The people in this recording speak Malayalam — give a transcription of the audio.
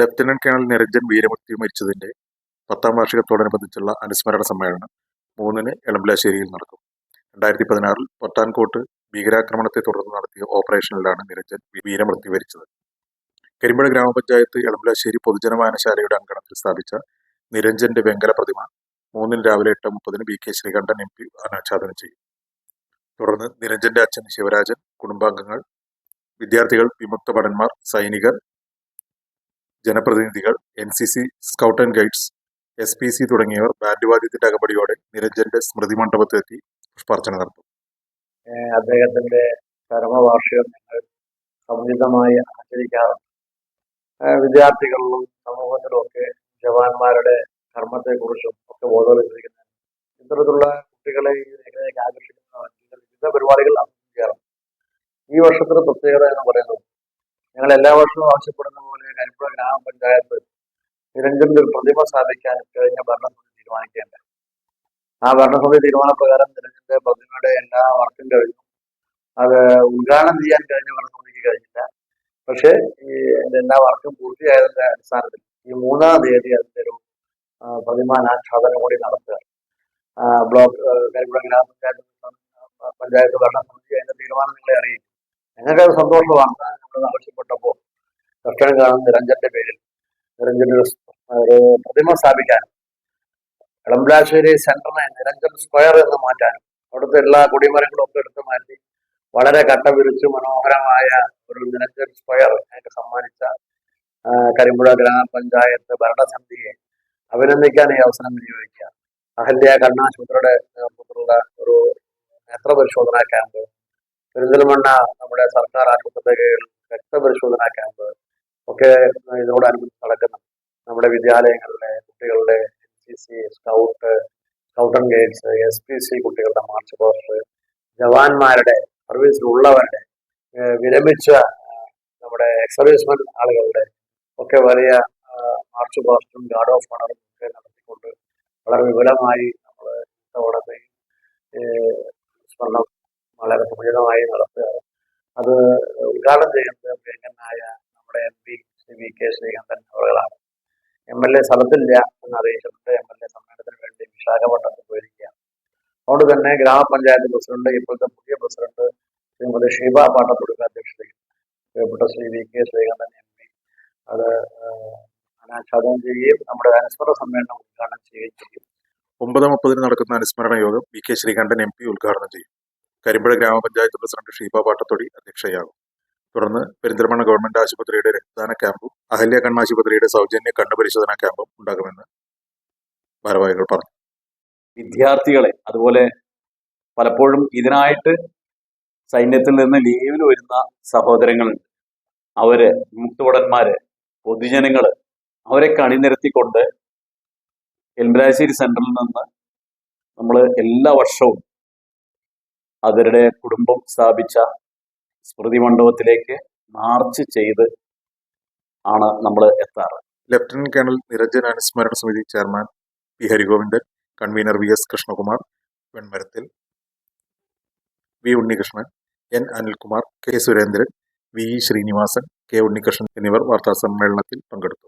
ലഫ്റ്റനന്റ് കേണൽ നിരഞ്ജൻ വീരമൃത്യു മരിച്ചതിന്റെ പത്താം വാർഷികത്തോടനുബന്ധിച്ചുള്ള അനുസ്മരണ സമ്മേളനം മൂന്നിന് എളമ്പലാശ്ശേരിയിൽ നടക്കും. രണ്ടായിരത്തി പതിനാറിൽ പൊട്ടാൻകോട്ട് ഭീകരാക്രമണത്തെ തുടർന്ന് നടത്തിയ ഓപ്പറേഷനിലാണ് നിരഞ്ജൻ വീരമൃത്യു വരിച്ചത് കരിമ്പഴ ഗ്രാമപഞ്ചായത്ത് എളമ്പലാശ്ശേരി പൊതുജന വായനശാലയുടെ അങ്കണത്തിൽ സ്ഥാപിച്ച നിരഞ്ജന്റെ വെങ്കല പ്രതിമ മൂന്നിന് രാവിലെ എട്ട് മുപ്പതിന് B K Sreekandan M P അനാച്ഛാദനം ചെയ്യും. തുടർന്ന് നിരഞ്ജന്റെ അച്ഛൻ ശിവരാജൻ കുടുംബാംഗങ്ങൾ വിദ്യാർത്ഥികൾ വിമുക്ത ഭടന്മാർ സൈനികർ ജനപ്രതിനിധികൾ N C C scout and guides S P C തുടങ്ങിയവർ ബാൻഡ് വാദ്യത്തിന്റെ അകമ്പടിയോടെ നിരഞ്ജന്റെ സ്മൃതി മണ്ഡപത്തിലെത്തി പുഷ്പാർച്ചന നടത്തും. അദ്ദേഹത്തിന്റെ ചരമവാർഷികം ഞങ്ങൾ സമുചിതമായി ആചരിക്കാറുണ്ട്. വിദ്യാർത്ഥികളിലും സമൂഹത്തിലും ഒക്കെ ജവാന്മാരുടെ കർമ്മത്തെക്കുറിച്ചും ഒക്കെ ബോധവൽക്കരിക്കുന്ന ഇത്തരത്തിലുള്ള കുട്ടികളെ ഈ മേഖലയിലേക്ക് ആകർഷിക്കുന്ന വിവിധ പരിപാടികൾ ആസ്വദിക്കാറുണ്ട് ഈ വർഷത്തിന്റെ പ്രത്യേകത എന്ന് പറയുന്നത് ഞങ്ങൾ എല്ലാ വർഷവും ആവശ്യപ്പെടുന്ന പോലെ കരിപ്പുഴ ഗ്രാമപഞ്ചായത്ത് നിരഞ്ജനിൽ ഒരു പ്രതിമ സ്ഥാപിക്കാൻ കഴിഞ്ഞ ഭരണസമിതി തീരുമാനിക്കേണ്ടത് ആ ഭരണസമിതി തീരുമാനപ്രകാരം നിരഞ്ജന്റെ പ്രതിമയുടെ എല്ലാ വർക്കും കഴിഞ്ഞു അത് ഉദ്ഘാടനം ചെയ്യാൻ കഴിഞ്ഞ ഭരണസമിതിക്ക് കഴിഞ്ഞില്ല. പക്ഷേ ഈ എന്റെ എല്ലാ വർക്കും പൂർത്തിയായതിന്റെ അടിസ്ഥാനത്തിൽ ഈ മൂന്നാം തീയതി അതിന്റെ ഒരു പ്രതിമാനാച്ഛാദനം കൂടി നടത്തുക. ബ്ലോക്ക് കരിപ്പുഴ ഗ്രാമപഞ്ചായത്ത് പഞ്ചായത്ത് ഭരണസമിതി അതിന്റെ തീരുമാനം നിങ്ങളെ അറിയിക്കും. അത് സന്തോഷമാണ്. നമ്മൾ ആവശ്യപ്പെട്ടപ്പോൾ കാണുന്ന നിരഞ്ജന്റെ പേരിൽ നിരഞ്ജന്റെ ഒരു പ്രതിമ സ്ഥാപിക്കാനും എളമ്പലാശ്ശേരി സെന്ററിനെ നിരഞ്ജൻ സ്ക്വയർ എന്ന് മാറ്റാനും അവിടുത്തെ എല്ലാ കുടിമരങ്ങളും ഒക്കെ എടുത്ത് മാറ്റി. വളരെ കട്ട വിരിച്ച് മനോഹരമായ ഒരു നിരഞ്ജൻ സ്ക്വയർ ഞങ്ങൾക്ക് സമ്മാനിച്ച കരിമ്പുഴ ഗ്രാമപഞ്ചായത്ത് ഭരണസമിതിയെ അഭിനന്ദിക്കാൻ ഈ അവസരം വിനിയോഗിക്കുക. അഹല്യ കണ്ണാശുപത്രിയുടെ നേതൃത്വത്തിലുള്ള ഒരു നേത്ര പരിശോധനാ ക്യാമ്പ് പെരിന്തൽമണ്ണ നമ്മുടെ സർക്കാർ ആശുപത്രിയിൽ രക്തപരിശോധനാ ക്യാമ്പ് ഒക്കെ ഇതിനോടനുബന്ധിച്ച് നടക്കുന്ന നമ്മുടെ വിദ്യാലയങ്ങളിലെ കുട്ടികളുടെ N C C scout scout and guides S P C കുട്ടികളുടെ മാർച്ച് പോസ്റ്റ് ജവാന്മാരുടെ സർവീസിലുള്ളവരുടെ വിരമിച്ച നമ്മുടെ സർവീസ്മെൻ ആളുകളുടെ ഒക്കെ വലിയ മാർച്ച് പോസ്റ്റും ഗാർഡ് ഓഫ് ഓണറും ഒക്കെ നടത്തിക്കൊണ്ട് വളരെ വിപുലമായി നമ്മൾ ഇത്തവണത്തെ സ്വർണം വളരെ സമുചിതമായി നടത്തുക അത് ഉദ്ഘാടനം ചെയ്യുന്നത് പ്രിയങ്കനായ നമ്മുടെ M P Shri V K Sreekandan അവളുകളാണ് M L A സ്ഥലത്തില്ല എന്ന് അറിയിച്ചിട്ടുണ്ട്. എം എൽ എ സമ്മേളനത്തിന് വേണ്ടി വിശാഖപട്ടണത്ത് പോയിരിക്കുകയാണ്. അതുകൊണ്ട് തന്നെ ഗ്രാമപഞ്ചായത്ത് പ്രസിഡന്റ് ഇപ്പോഴത്തെ പുതിയ പ്രസിഡന്റ് ശ്രീമതി ഷീബ പാട്ടത്തുടുക്ക അധ്യക്ഷതയിൽ പ്രിയപ്പെട്ട Shri V K Sreekandan M P അത് അനാച്ഛാദനം ചെയ്യുകയും നമ്മുടെ അനുസ്മരണ സമ്മേളനം ഉദ്ഘാടനം ചെയ്യുകയും ചെയ്യും. ഒമ്പത് മുപ്പതിന് നടക്കുന്ന അനുസ്മരണ യോഗം V K Sreekandan M P ഉദ്ഘാടനം ചെയ്യും. കരിമ്പഴ ഗ്രാമപഞ്ചായത്ത് പ്രസിഡന്റ് ഷീബ പാട്ടത്തൊടി അധ്യക്ഷയാകും. തുടർന്ന് പെരിന്തൽമണ്ണ ഗവൺമെന്റ് ആശുപത്രിയുടെ രക്തദാന ക്യാമ്പും അഹല്യ കണ്ണാശുപത്രിയുടെ സൗജന്യ കണ്ണു പരിശോധനാ ക്യാമ്പും ഉണ്ടാകുമെന്ന് ഭാരവാഹികൾ പറഞ്ഞു. വിദ്യാർത്ഥികളെ അതുപോലെ പലപ്പോഴും ഇതിനായിട്ട് സൈന്യത്തിൽ നിന്ന് ലീവിൽ വരുന്ന സഹോദരങ്ങളുണ്ട്. അവർ മുക്തഭടന്മാര് പൊതുജനങ്ങൾ അവരെ കണിനിരത്തിക്കൊണ്ട് എൽമരാശ്ശേരി സെന്ററിൽ നിന്ന് നമ്മൾ എല്ലാ വർഷവും അവരുടെ കുടുംബം സ്ഥാപിച്ച സ്മൃതി മണ്ഡപത്തിലേക്ക് മാർച്ച് ചെയ്ത് ആണ് നമ്മൾ എത്താറ്. ലഫ്റ്റനന്റ് കേണൽ നിരഞ്ജൻ അനുസ്മരണ സമിതി chairman P Harigovindan convener V S Krishnakumar വെൺമരത്തിൽ V Unnikrishnan N Anilkumar K Surendran V E Sreenivasan K Unnikrishnan എന്നിവർ വാർത്താ സമ്മേളനത്തിൽ പങ്കെടുത്തു.